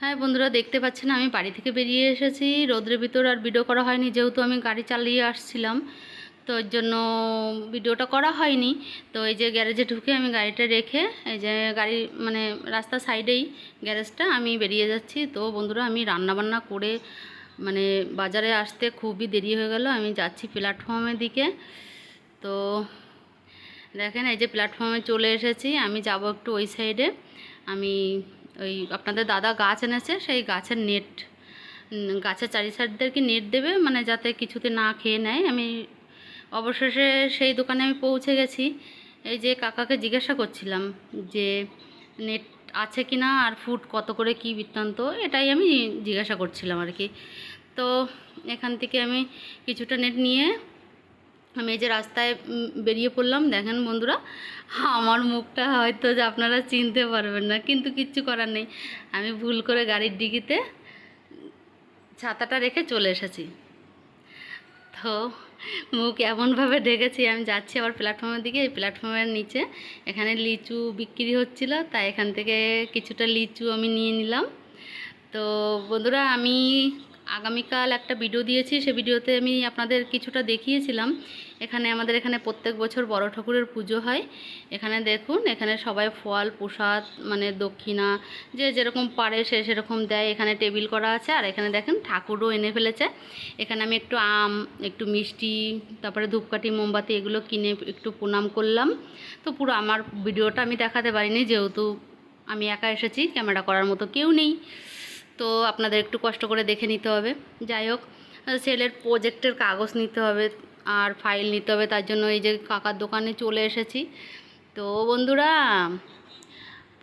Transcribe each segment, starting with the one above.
হ্যাঁ বন্ধুরা দেখতে পাচ্ছেন, আমি বাড়ি থেকে বেরিয়ে এসেছি। রোদ্রের ভিতর আর ভিডিও করা হয়নি, যেহেতু আমি গাড়ি চালিয়ে আসছিলাম, তো এর জন্য ভিডিওটা করা হয়নি। তো এই যে গ্যারেজে ঢুকে আমি গাড়িটা রেখে, এই যে গাড়ি মানে রাস্তার সাইডেই গ্যারেজটা, আমি বেরিয়ে যাচ্ছি। তো বন্ধুরা, আমি রান্না বান্না করে মানে বাজারে আসতে খুবই দেরি হয়ে গেল। আমি যাচ্ছি প্ল্যাটফর্মের দিকে। তো দেখেন, এই যে প্ল্যাটফর্মে চলে এসেছি। আমি যাব একটু ওই সাইডে আমি ওই আপনাদের দাদা গাছ এনেছে, সেই গাছের নেট গাছের চারি সাইডদেরকে নেট দেবে মানে যাতে কিছুতে না খেয়ে নেয়। আমি অবশেষে সেই দোকানে আমি পৌঁছে গেছি। এই যে কাকাকে জিজ্ঞাসা করছিলাম যে নেট আছে কি না আর ফুড কত করে কি বৃত্তান্ত, এটাই আমি জিজ্ঞাসা করছিলাম আর কি। তো এখান থেকে আমি কিছুটা নেট নিয়ে আমি এই যে রাস্তায় বেরিয়ে পড়লাম, দেখেন বন্ধুরা, আমার মুখটা হয়তো যে আপনারা চিনতে পারবেন না, কিন্তু কিচ্ছু করার নেই। আমি ভুল করে গাড়ির ডিকিতে ছাতাটা রেখে চলে এসেছি। তো মুখ এমনভাবে ঢেকেছি, আমি যাচ্ছি আবার প্ল্যাটফর্মের দিকে, এই প্ল্যাটফর্মের নিচে। এখানে লিচু বিক্রি হচ্ছিল, তাই এখান থেকে কিছুটা লিচু আমি নিয়ে নিলাম। তো বন্ধুরা, আমি আগামীকাল একটা ভিডিও দিয়েছি। সে ভিডিওতে আমি আপনাদের কিছুটা দেখিয়েছিলাম। এখানে আমাদের এখানে প্রত্যেক বছর বড় ঠাকুরের পুজো হয়। এখানে দেখুন, এখানে সবাই ফল, প্রসাদ মানে দক্ষিণা, যে যেরকম পারে সে সেরকম দেয়। এখানে টেবিল করা আছে। আর এখানে দেখেন ঠাকুরও এনে ফেলেছে। এখানে আমি একটু আম, একটু মিষ্টি, তারপরে ধূপকাঠি, মোমবাতি এগুলো কিনে একটু প্রণাম করলাম। তো পুরো আমার ভিডিওটা আমি দেখাতে পারিনি। যেহেতু আমি একা এসেছি ক্যামেরা করার মতো কেউ নেই। তো আপনাদের একটু কষ্ট করে দেখে নিতে হবে। যাই হোক ছেলের প্রজেক্টের কাগজ নিতে হবে আর ফাইল নিতে হবে, তার জন্য এই যে কাকার দোকানে চলে এসেছি। তো বন্ধুরা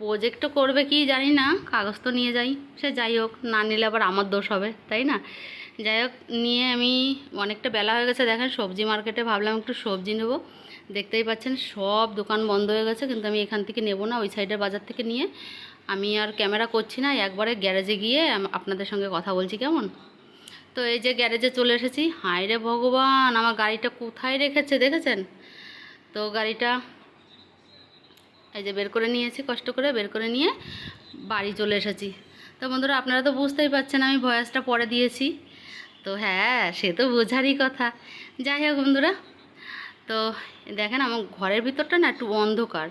প্রজেক্ট তো করবে কি জানি না, কাগজ তো নিয়ে যাই। সে যাই হোক, না নিলে আবার আমার দোষ হবে, তাই না? যাই হোক, নিয়ে আমি অনেকটা বেলা হয়ে গেছে, দেখেন সবজি মার্কেটে ভাবলাম একটু সবজি নেব। দেখতেই পাচ্ছেন, সব দোকান বন্ধ হয়ে গেছে, কিন্তু আমি এখান থেকে নেব না, ওই সাইডের বাজার থেকে নিয়ে। আমি আর ক্যামেরা করছি না, একবারে গ্যারেজে গিয়ে আপনাদের সঙ্গে কথা বলছি, কেমন? তো এই যে গ্যারেজে চলে এসেছি, হায় রে ভগবান, আমার গাড়িটা কোথায় রেখেছে, দেখেছেন? তো গাড়িটা এই যে বের করে নিয়েছি, কষ্ট করে বের করে নিয়ে বাড়ি চলে এসেছি। তো বন্ধুরা, আপনারা তো বুঝতেই পারছেন আমি ভয়েসটা পরে দিয়েছি। তো হ্যাঁ সে তো বোঝারই কথা। যাই হোক বন্ধুরা তো দেখেন আমার ঘরের ভিতরটা না একটু অন্ধকার।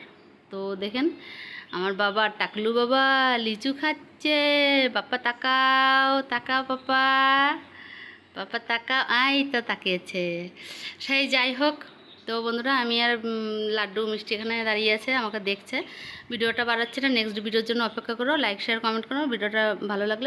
তো দেখেন আমার বাবা টাকলু বাবা লিচু খাচ্ছে, বাপ্পা তাকাও তাকাও পাপা পাপা তাকাও, আই তো তাকিয়েছে। সেই যাই হোক, তো বন্ধুরা আমি আর লাড্ডু মিষ্টি এখানে দাঁড়িয়ে আছে, আমাকে দেখছে। ভিডিওটা বাড়াচ্ছে না নেক্সট ভিডিওর জন্য অপেক্ষা করো লাইক শেয়ার কমেন্ট করো, ভিডিওটা ভালো লাগলে